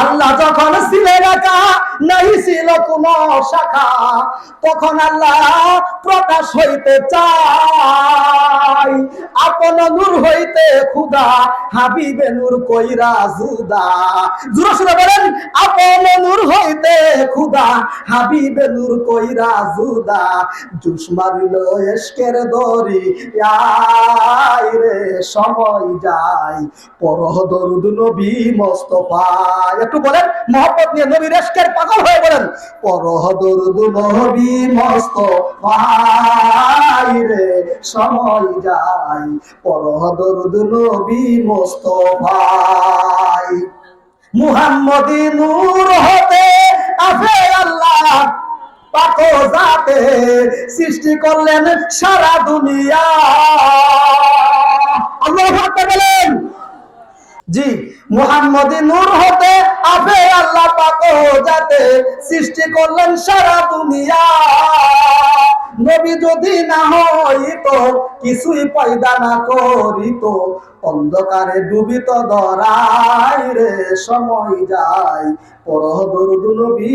আল্লাহ যখন ছিলেন রাখা নাই ছিল কোন শাখা, তখন আল্লাহ প্রকাশ হইতে চাই আপন নূর হইতে খুদা, হাবিবে নূর কইরা জুদা। জুরা বলেন, আপন নূর কইরা জুদা। জুস মারিল এসকের দরি রে, সময় যায়। পরহ দরুদ নবী মোস্তফা একটু বলেন মোহাম্মদ নিয়ে নবী রেশকের পাগল হয়ে বলেন। পরহ দরুদ নবী মোস্তফা রে, সময় যায়। পরহ দরুদ নবী মোস্তফা মুহাম্মদি নূর হতে আফে যাতে সৃষ্টি করলেন সারা দুনিয়া। আল্লাহ আকবার বলেন। জি, মুহাম্মদি নূর হতে আফে আল্লাহ পাক যাতে সৃষ্টি করলেন সারা দুনিয়া। নবী যদি না হইত, কিছুই পয়দা না করিত, অন্ধকারে ডুবিত দরাই রে সময় যায়, পরহ দরুদ নবী